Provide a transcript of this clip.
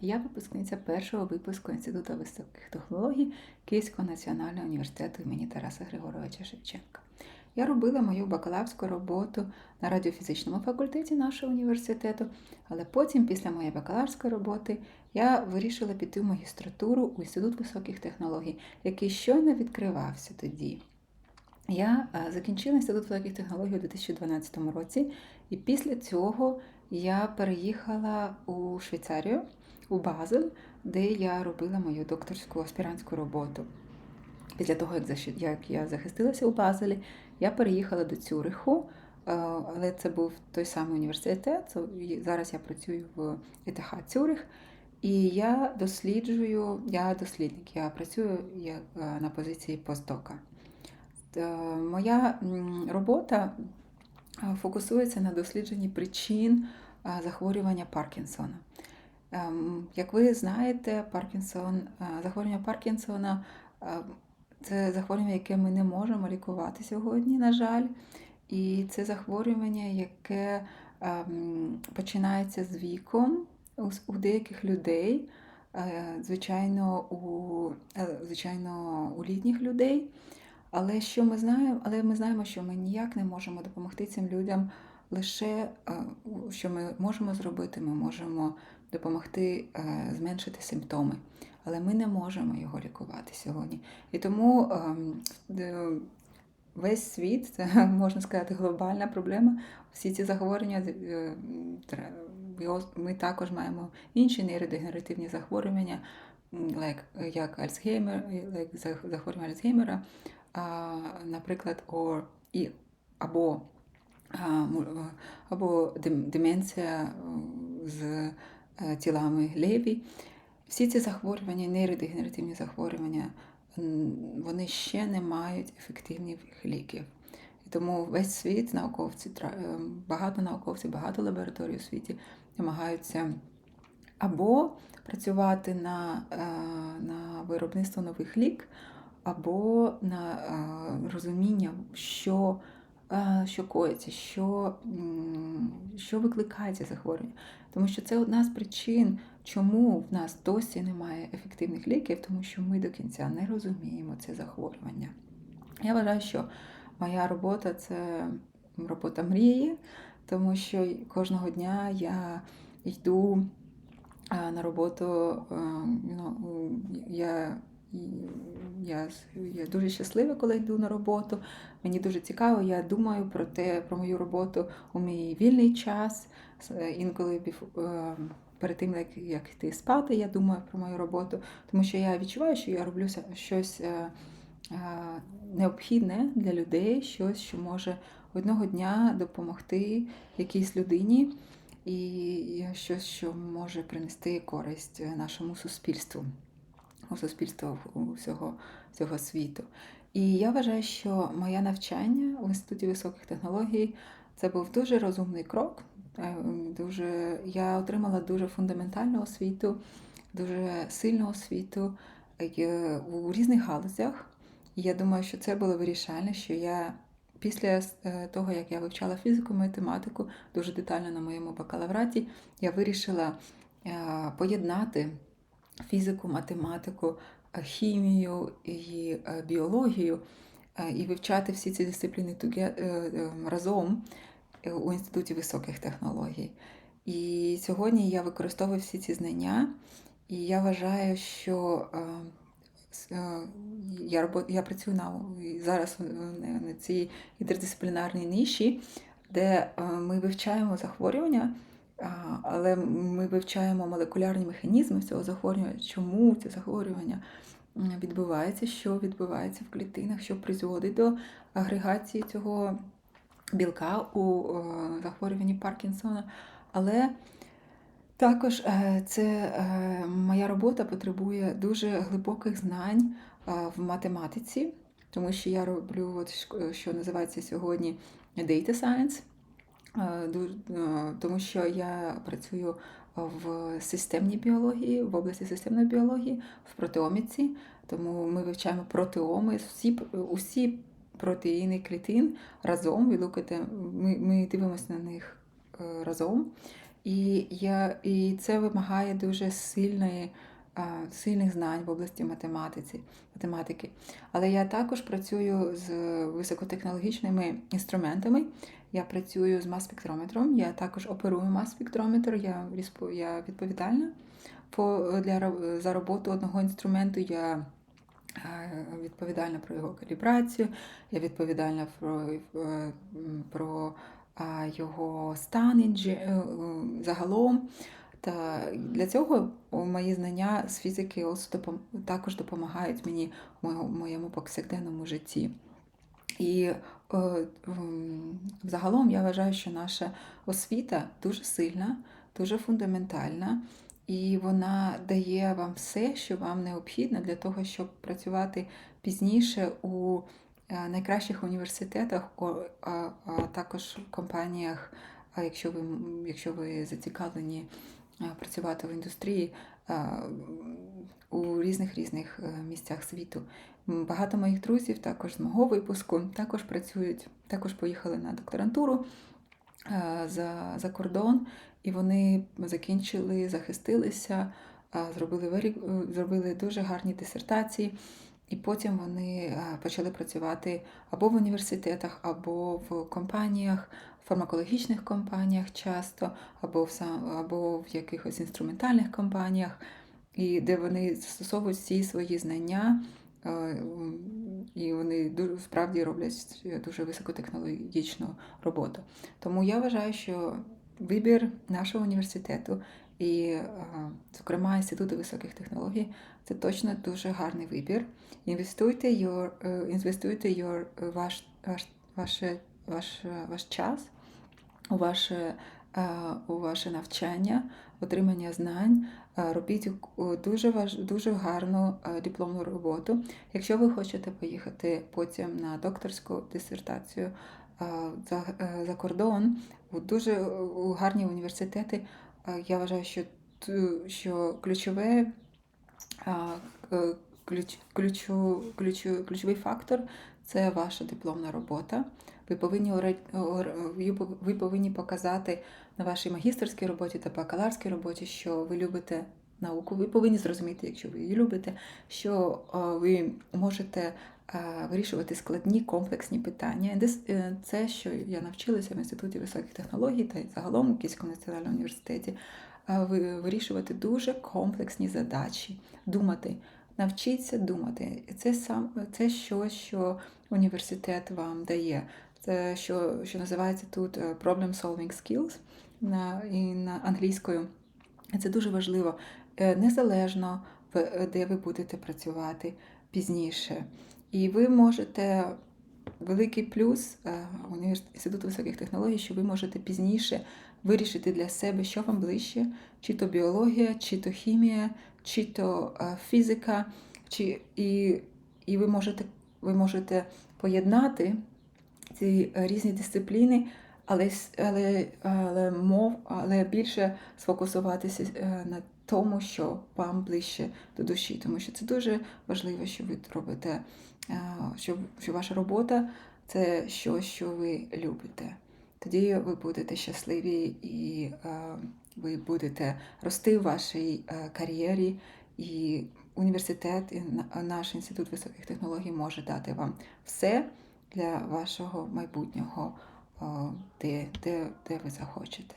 Я випускниця першого випуску Інституту високих технологій Київського національного університету імені Тараса Григоровича Шевченка. Я робила мою бакалаврську роботу на радіофізичному факультеті нашого університету, але потім, після моєї бакалаврської роботи, я вирішила піти в магістратуру у Інститут високих технологій, який щойно відкривався тоді. Я е, закінчила інститут високих технологій у 2012 році, і після цього я переїхала у Швейцарію, у Базель, де я робила мою докторську аспірантську роботу. Після того, як я захистилася у Базелі, я переїхала до Цюриху, е, але це був той самий університет. Зараз я працюю в ЕТХ Цюрих. І я досліджую, я дослідник, я працюю е, на позиції постдока. Е, Моя робота фокусується на дослідженні причин захворювання Паркінсона. Ем, Як ви знаєте, Паркінсон, е, захворювання Паркінсона е, це захворювання, яке ми не можемо лікувати сьогодні, на жаль. І це захворювання, яке ем, починається з віком у деяких людей, е, звичайно, у, е, звичайно, у літніх людей. Але що ми знаємо, але ми знаємо, що ми ніяк не можемо допомогти цим людям. Лише е, що ми можемо зробити, ми можемо допомогти е, зменшити симптоми, але ми не можемо його лікувати сьогодні. І тому ем, весь світ, це можна сказати, глобальна проблема. Всі ці захворювання е, ми також маємо інші нейродегенеративні захворювання, як Альцгеймер, зах- захворювання Альцгеймера, наприклад, і, або, або деменція е, з е, тілами Леві. Всі ці захворювання, нейродегенеративні захворювання, вони ще не мають ефективних ліків. І тому весь світ науковці, е, багато науковців, багато лабораторій у світі намагаються або працювати на, е, на виробництво нових лік, або на е, розуміння, що, е, що коїться, що, що викликає захворювання. Тому що це одна з причин, чому в нас досі немає ефективних ліків, тому що ми до кінця не розуміємо це захворювання. Я вважаю, що моя робота це робота мрії, тому що кожного дня я йду на роботу. е, ну, я, я, я дуже щаслива, коли йду на роботу. Мені дуже цікаво, я думаю про те, про мою роботу у мій вільний час. Інколи е, перед тим, як, як йти спати, я думаю про мою роботу, тому що я відчуваю, що я роблю щось е, е, необхідне для людей, щось, що може одного дня допомогти якійсь людині, і щось, що може принести користь нашому суспільству, у суспільству у всього, всього світу. І я вважаю, що моє навчання в Інституті високих технологій це був дуже розумний крок. Е, Дуже, я отримала дуже фундаментальну освіту, дуже сильну освіту е, у різних галузях. І я думаю, що це було вирішальне, що я після е, того, як я вивчала фізику, математику дуже детально на моєму бакалавраті, я вирішила е, поєднати фізику, математику, е, хімію і е, біологію е, і вивчати всі ці дисципліни разом у Інституті високих технологій. І сьогодні я використовую всі ці знання, і я вважаю, що я, робо- я працюю на зараз на- цій інтердисциплінарній ніші, де ми вивчаємо захворювання, але ми вивчаємо молекулярні механізми цього захворювання, чому це захворювання відбувається, що відбувається в клітинах, що призводить до агрегації цього білка у е, захворюванні Паркінсона. Але також е, це е, моя робота потребує дуже глибоких знань в математиці, тому що я роблю, от, що називається сьогодні Data Science. Е, е, Тому що я працюю в системній біології, в області системної біології, в протеоміці, тому ми вивчаємо протеоми, всі, усі протеїни клітин разом. Ми, ми дивимося на них е, разом. І, я, і це вимагає дуже сильної, сильних знань в області математиці, математики. Але я також працюю з високотехнологічними інструментами. Я працюю з мас-спектрометром, я також оперую мас-спектрометр, я, я відповідальна по, для, за роботу одного інструменту. Я е, відповідальна про його калібрацію, я відповідальна про, е, про його стан е, е, загалом. Та для цього мої знання з фізики також допомагають мені в моєму- повсякденному житті. І е, загалом я вважаю, що наша освіта дуже сильна, дуже фундаментальна, і вона дає вам все, що вам необхідно для того, щоб працювати пізніше у е, найкращих університетах, а, також компаніях, а якщо ви, якщо ви зацікавлені е, працювати в індустрії е, у різних різних е, місцях світу. Багато моїх друзів, також з мого випуску, також працюють, також поїхали на докторантуру е, за, за кордон, і вони закінчили, захистилися, е, зробили, зробили дуже гарні дисертації. І потім вони почали працювати або в університетах, або в компаніях, фармакологічних компаніях часто, або в, або в якихось інструментальних компаніях, і де вони застосовують всі свої знання, е, і вони справді роблять дуже високотехнологічну роботу. Тому я вважаю, що вибір нашого університету і, е, зокрема, Інституту високих технологій це точно дуже гарний вибір. Інвестуйте your, е, інвестуйте your, ваш, ваш, ваш, е, ваш час у ваше, у ваше навчання, отримання знань. Е, Робіть дуже, важ, дуже гарну е, дипломну роботу. Якщо ви хочете поїхати потім на докторську дисертацію е, за, за кордон, у дуже гарні університети, я вважаю, що, що ключове ключ, ключу, ключу, ключовий фактор це ваша дипломна робота. Ви повинні, ви повинні показати на вашій магістерській роботі та бакаларській роботі, що ви любите науку. Ви повинні зрозуміти, якщо ви її любите, що ви можете вирішувати складні комплексні питання. Е, Це, що я навчилася в Інституті високих технологій та загалом у Київському національному університеті ви- вирішувати дуже комплексні задачі, думати. Навчіться думати. Це сам це щось, що університет вам дає. Це що, що називається тут е, problem solving skills на, і на англійською. Це дуже важливо. Е, Незалежно де ви будете працювати пізніше. І ви можете великий плюс е, Інституту високих технологій, що ви можете пізніше вирішити для себе, що вам ближче, чи то біологія, чи то хімія, чи то фізика, чи, і, і ви можете, ви можете поєднати ці е, різні дисципліни, але, але, але, мов, але більше сфокусуватися е, на тому, що вам ближче до душі, тому що це дуже важливо, що ви робите, е, що, що ваша робота це щось, що ви любите. Тоді ви будете щасливі і ви будете рости в вашій кар'єрі, і університет, і наш інститут високих технологій може дати вам все для вашого майбутнього, е, де, де, де ви захочете.